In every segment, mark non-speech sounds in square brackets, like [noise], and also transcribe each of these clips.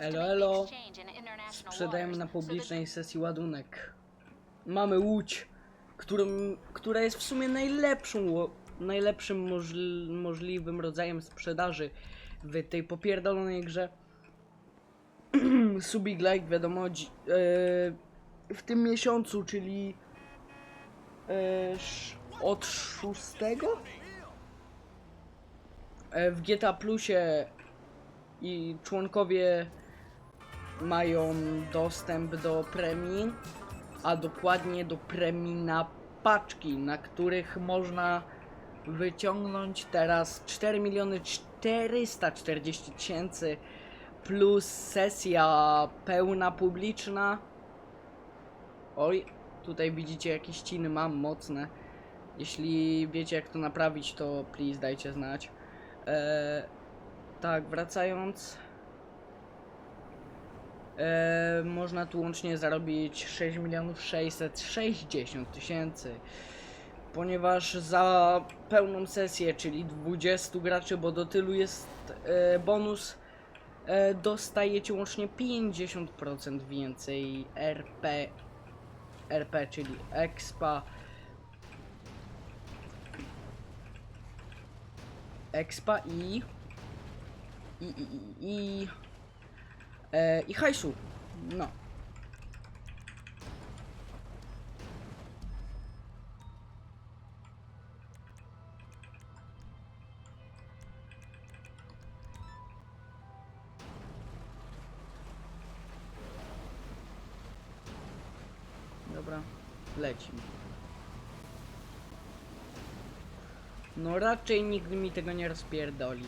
Elo, elo. Sprzedajemy na publicznej sesji ładunek. Mamy łódź, którą, która jest w sumie najlepszą, najlepszym możl, możliwym rodzajem sprzedaży w tej popierdolonej grze. [clears throat] Subik like, wiadomo, dzi- e, w tym miesiącu, czyli e, od 6 e, w GTA Plusie i członkowie mają dostęp do premii, a dokładnie do premii na paczki, na których można wyciągnąć teraz 4 miliony 440 tysięcy plus sesja pełna publiczna. Oj, tutaj widzicie jakieś ściny mam mocne. Jeśli wiecie jak to naprawić, to please dajcie znać. Eee, tak, wracając. E, można tu łącznie zarobić 6 milionów 660 tysięcy. Ponieważ za pełną sesję, czyli 20 graczy, bo do tylu jest e, bonus, e, dostajecie łącznie 50% więcej RP, RP, czyli expa. Expa i i, i, i, i E, I hajsu. No. Dobra, lecimy. No raczej nikt mi tego nie rozpierdoli.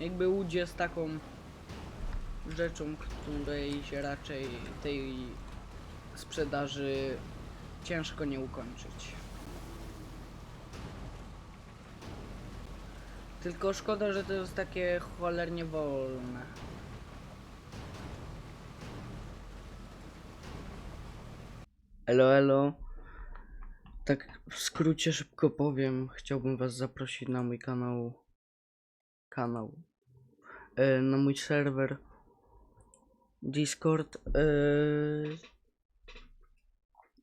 Jakby łódź jest taką rzeczą, której się raczej tej sprzedaży ciężko nie ukończyć. Tylko szkoda, że to jest takie cholernie wolne. Elo, elo. Tak w skrócie szybko powiem, chciałbym was zaprosić na mój kanał. Kanał. E, na mój serwer Discord. Yy,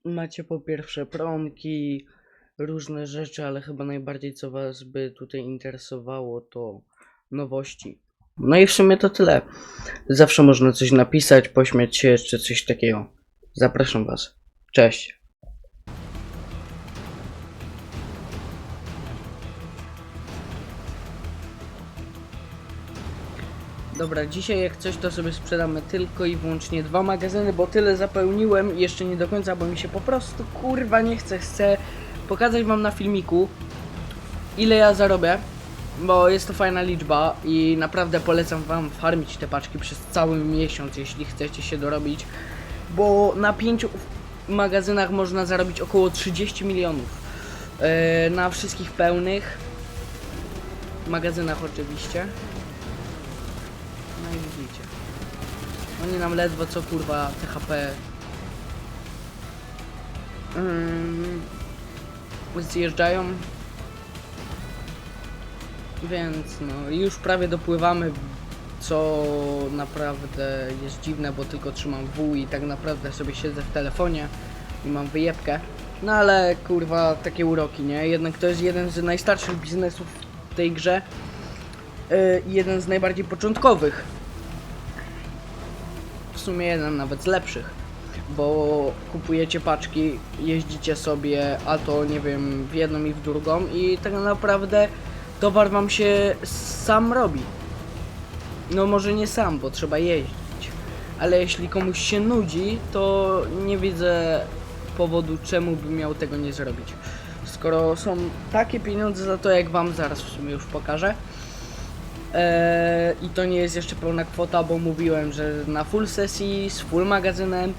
macie po pierwsze promki, różne rzeczy, ale chyba najbardziej co was by tutaj interesowało to nowości. No i w sumie to tyle. Zawsze można coś napisać, pośmiać się czy coś takiego. Zapraszam was. Cześć. Dobra, dzisiaj jak coś to sobie sprzedamy tylko i wyłącznie dwa magazyny, bo tyle zapełniłem jeszcze nie do końca, bo mi się po prostu kurwa nie chce. Chcę pokazać wam na filmiku ile ja zarobię, bo jest to fajna liczba i naprawdę polecam wam farmić te paczki przez cały miesiąc, jeśli chcecie się dorobić, bo na pięciu magazynach można zarobić około 30 milionów. Yy, na wszystkich pełnych magazynach oczywiście. Widzicie. Oni nam ledwo co kurwa THP mm, zjeżdżają. Więc no już prawie dopływamy, co naprawdę jest dziwne, bo tylko trzymam W i tak naprawdę sobie siedzę w telefonie i mam wyjebkę. No ale kurwa takie uroki, nie? Jednak to jest jeden z najstarszych biznesów w tej grze. Yy, jeden z najbardziej początkowych. Sumie jeden nawet z lepszych. Bo kupujecie paczki, jeździcie sobie, a to nie wiem, w jedną i w drugą i tak naprawdę towar wam się sam robi. No może nie sam, bo trzeba jeździć. Ale jeśli komuś się nudzi, to nie widzę powodu, czemu by miał tego nie zrobić. Skoro są takie pieniądze za to, jak wam zaraz w sumie już pokażę. Eee, I to nie jest jeszcze pełna kwota, bo mówiłem, że na full sesji z full magazynem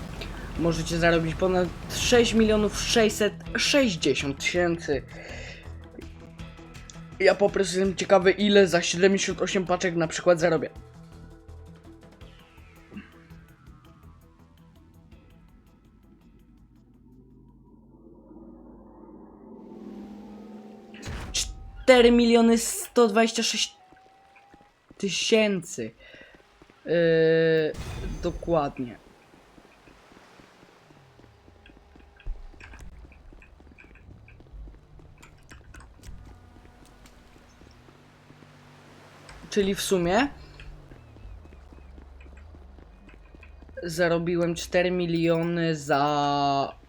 możecie zarobić ponad 6 milionów 660 tysięcy. Ja po prostu jestem ciekawy, ile za 78 paczek na przykład zarobię. Cztery miliony 126 tysięcy. Yy, dokładnie. Czyli w sumie zarobiłem 4 miliony za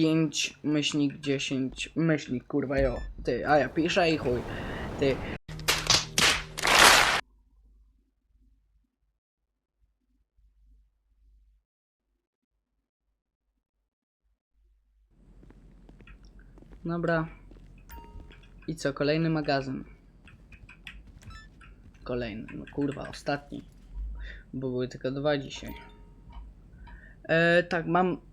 5 myślnik 10 myślnik kurwa jo ty a ja piszę i chuj ty Dobra. I co, kolejny magazyn. Kolejny, no kurwa, ostatni. Bo były tylko dwa dzisiaj. E, tak, mam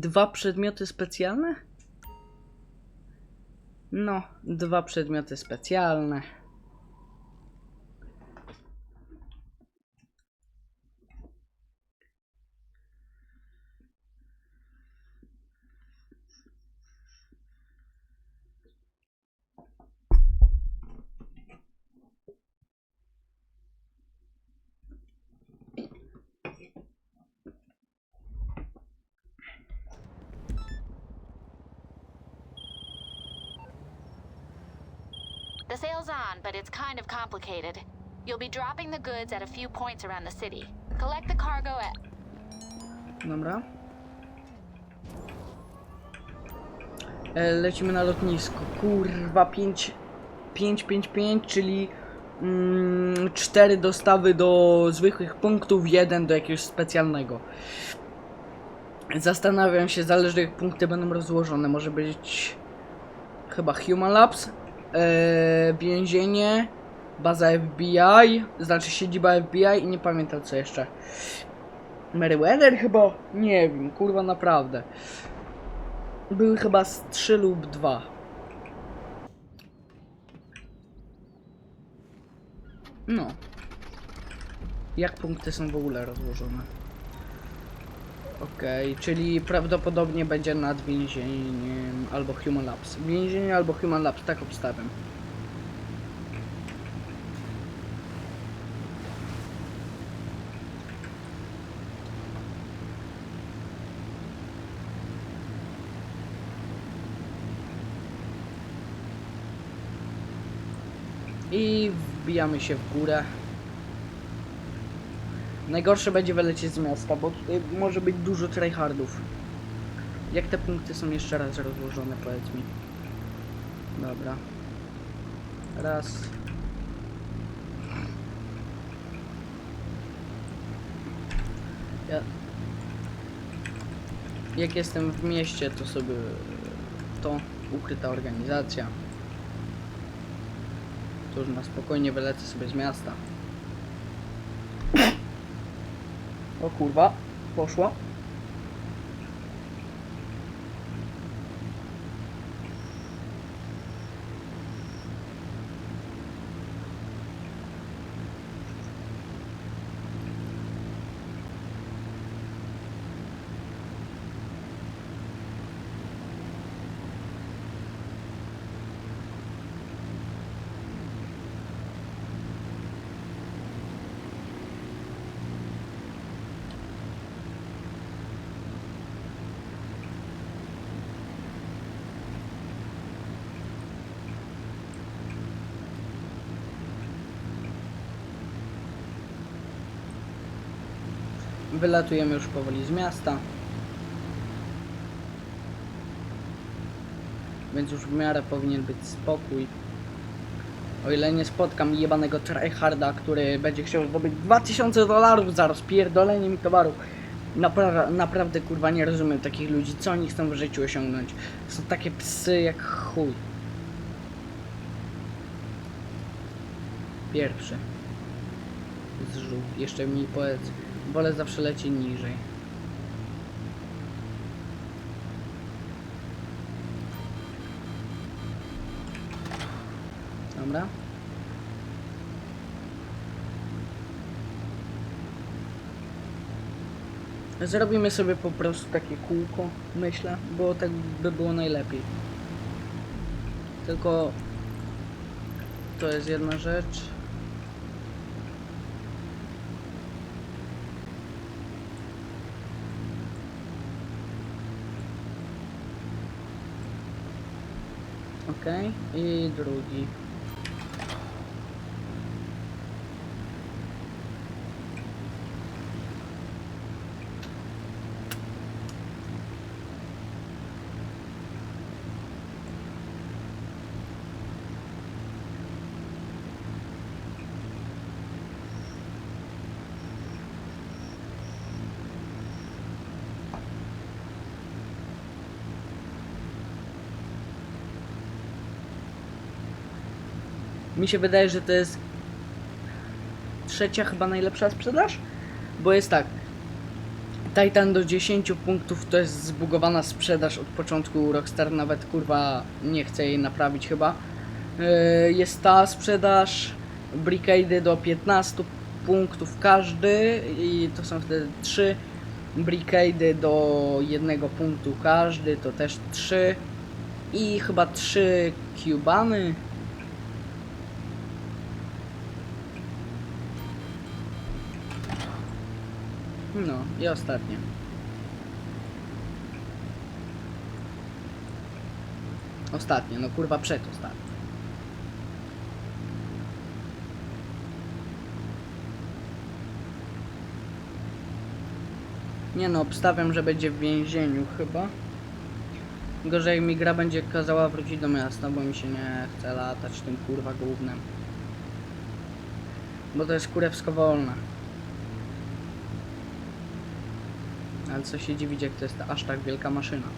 dwa przedmioty specjalne? No, dwa przedmioty specjalne. The sale's on, but it's kind of complicated. You'll be dropping the goods at a few points around the city. Collect the cargo at. Dobra. E, lecimy na lotnisko. Kurwa, 5, 5, 5, 5, czyli mm, 4 dostawy do zwykłych punktów, 1 do jakiegoś specjalnego. Zastanawiam się, zależy jak punkty będą rozłożone. Może być chyba Human Labs, e, więzienie, baza FBI, znaczy siedziba FBI i nie pamiętam co jeszcze. Meriwether chyba? Nie wiem, kurwa naprawdę. Były chyba z 3 lub 2. No. Jak punkty są w ogóle rozłożone? Okej, czyli prawdopodobnie będzie nad więzieniem albo Human Labs. Więzienie albo Human Labs, tak obstawiam. I wbijamy się w górę. Najgorsze będzie wylecieć z miasta, bo tutaj może być dużo tryhardów. Jak te punkty są jeszcze raz rozłożone, powiedz mi. Dobra. Raz. Ja... Jak jestem w mieście, to sobie to ukryta organizacja. To już na spokojnie wylecę sobie z miasta. O kurwa, poszło. Wylatujemy już powoli z miasta. Więc już w miarę powinien być spokój. O ile nie spotkam jebanego tryharda, który będzie chciał zdobyć 2000 dolarów za rozpierdolenie mi towaru. Napra naprawdę kurwa nie rozumiem takich ludzi, co oni chcą w życiu osiągnąć. Są takie psy jak chuj. Pierwszy. Zrzut. Jeszcze mi powiedz. Wolę zawsze leci niżej. Dobra. Zrobimy sobie po prostu takie kółko, myślę, bo tak by było najlepiej. Tylko to jest jedna rzecz. ok? E drugi. Mi się wydaje, że to jest trzecia chyba najlepsza sprzedaż, bo jest tak. Titan do 10 punktów to jest zbugowana sprzedaż od początku. Rockstar nawet kurwa nie chce jej naprawić chyba. Yy, Jest ta sprzedaż Brigade do 15 punktów każdy i to są wtedy 3 Brigade do jednego punktu każdy, to też 3 i chyba 3 Cubany. No i ostatnie. Ostatnie, no kurwa przedostatnie. Nie no, obstawiam, że będzie w więzieniu chyba. Gorzej mi gra będzie kazała wrócić do miasta, bo mi się nie chce latać tym kurwa głównym. Bo to jest kurewsko wolne. Ale co się dziwić, jak to jest aż tak wielka maszyna.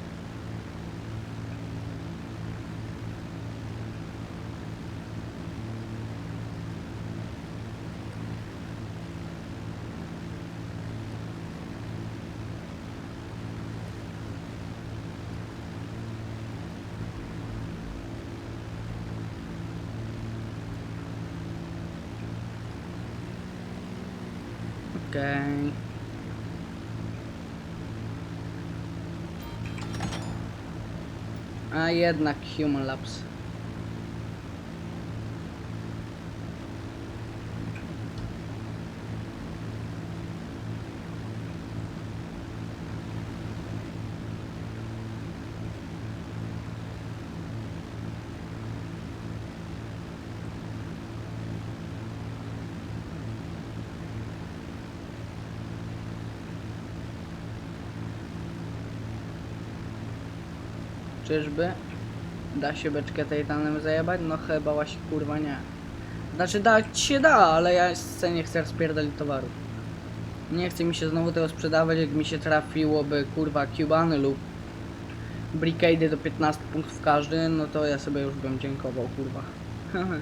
Okej. A jednak Human Labs. Czyżby? Da się beczkę Titanem zajebać? No chyba właśnie kurwa nie. Znaczy dać się da, ale ja nie chcę rozpierdolić towaru. Nie chce mi się znowu tego sprzedawać, jak mi się trafiłoby kurwa Cubany lub Brigade do 15 punktów każdy, no to ja sobie już bym dziękował kurwa. [laughs]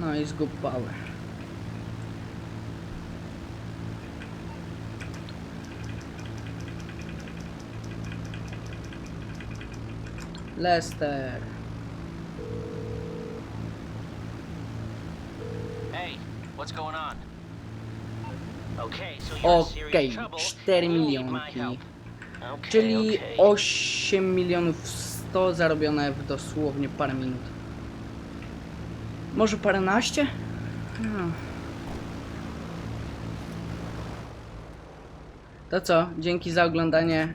No i zgub power. Lester. Hey, what's going on? Okay, so you're in serious Okej, trouble 4 and you need my milionki. help. Okay, Czyli okay. 8 milionów 100 zarobione w dosłownie parę minut. Może paręnaście? No. To co? Dzięki za oglądanie.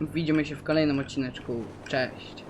Widzimy się w kolejnym odcineczku. Cześć.